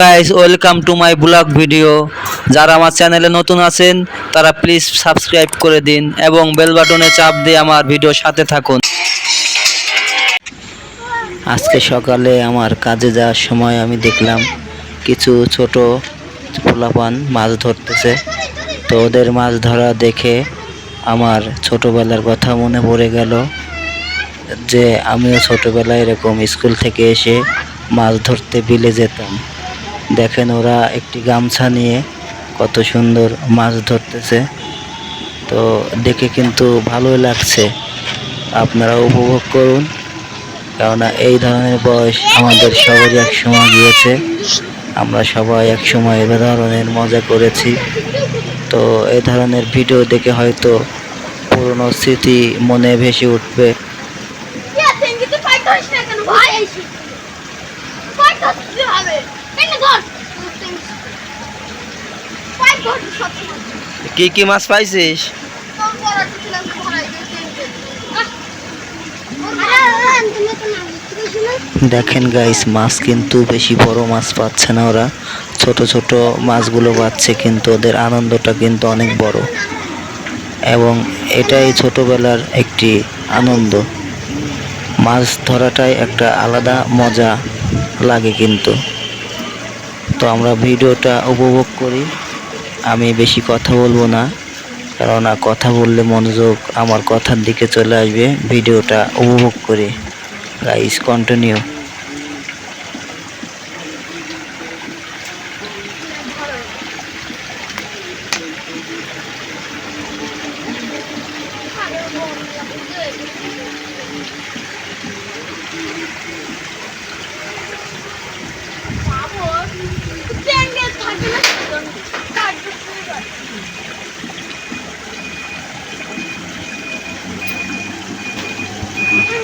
Guys welcome to my blog video যারা আমার চ্যানেলে নতুন আছেন, তারা প্লিজ সাবস্ক্রাইব করে দিন এবং বেল বাটনে চাপ দিয়ে আমার ভিডিওর সাথে থাকুন। আজকে সকালে আমার কাজে যাওয়ার সময় আমি দেখলাম কিছু ছোট পোলাপান মাছ ধরতেছে। তো ওদের মাছ ধরা দেখে আমার ছোটবেলার কথা মনে পড়ে গেল যে আমিও ছোটবেলায় এরকম স্কুল থেকে এসে মাছ ধরতে বিলে যেতাম। দেখেন ওরা একটি গামছা নিয়ে কত সুন্দর মাছ ধরতেছে। তো দেখে কিন্তু ভালোই লাগছে। আপনারা উপভোগ করুন, কেননা এই ধরনের বয়স আমাদের সবারই এক সময় গিয়েছে। আমরা সবাই এক সময় এ ধরনের মজা করেছি। তো এ ধরনের ভিডিও দেখে হয়তো পুরনো স্মৃতি মনে ভেসে উঠবে। ভাই কি কি মাছ পাইছিস? দেখেন গাইস মাছ কিন্তু বেশি বড় মাছ পাচ্ছে না ওরা। ছোট ছোট মাছগুলো পাচ্ছে কিন্তু ওদের আনন্দটা কিন্তু অনেক বড়। এবং এটাই ছোটবেলার একটি আনন্দ। মাছ ধরাটাই একটা আলাদা মজা লাগে কিন্তু। তো আমরা ভিডিওটা উপভোগ করি। আমি বেশি কথা বলব না কারণ কথা বললে মনোযোগ আমার কথার দিকে চলে আসবে। ভিডিওটা উপভোগ করি। গাইস কন্টিনিউ বাবু তেঙ্গি থাকবে না কাট ফাইটার ধরতে ভাই কোন কিছু না কি হতে দিচ্ছি ফাইটার থেকে আসছে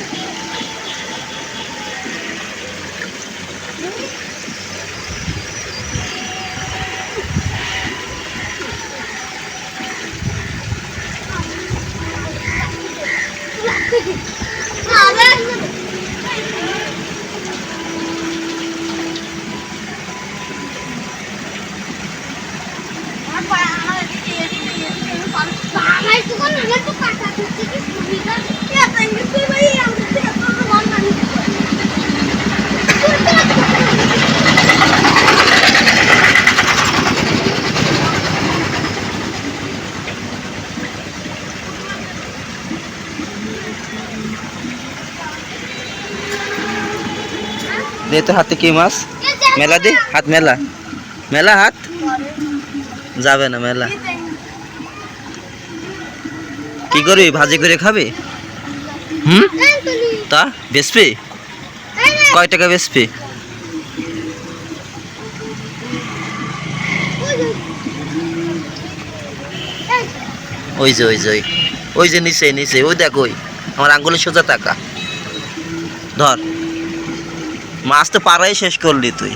দে তো হাতে কি মাছ? মেলা দে, হাত মেলা। মেলা হাত? যাবে না, মেলা। কি করবি, ভাজি করে খাবি? হুম? তা বেসপি কয় টাকা বেসপি ওই যে ওই যে ওই। যে নিচে নিচে, ওই দেখ ওই। আমার আঙ্গুলের সোজা টাকা ধর। মাছ তো পাড়াই শেষ করলি তুই।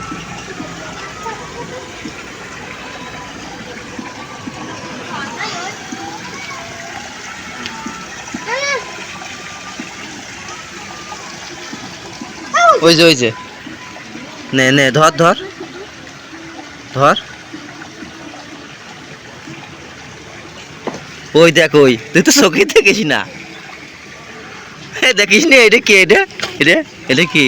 ওই যে ওই যে। নে নে, ধর ধর। ধর। ওই দেখ, ওই। তুই তো চোখে দেখিস না। দেখিস নি এটা কি এটা এটা এটা কি?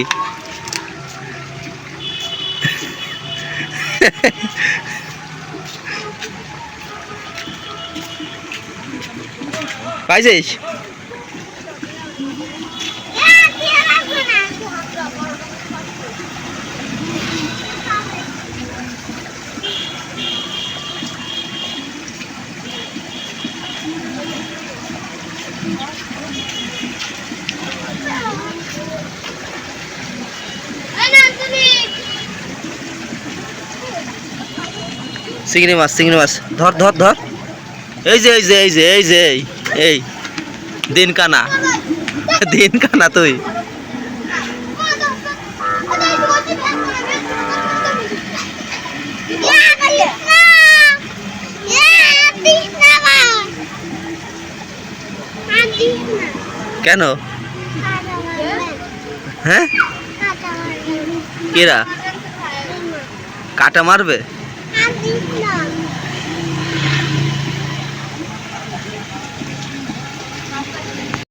পাইছিস চিংড়ি মাছ চিংড়ি মাছ। ধর ধর ধর। এই যে এই যে এই যে এই যে, এই দিন কানা। দিন কানা তুই। কেন? হ্যাঁ? কেরা? কাটা মারবে? Happy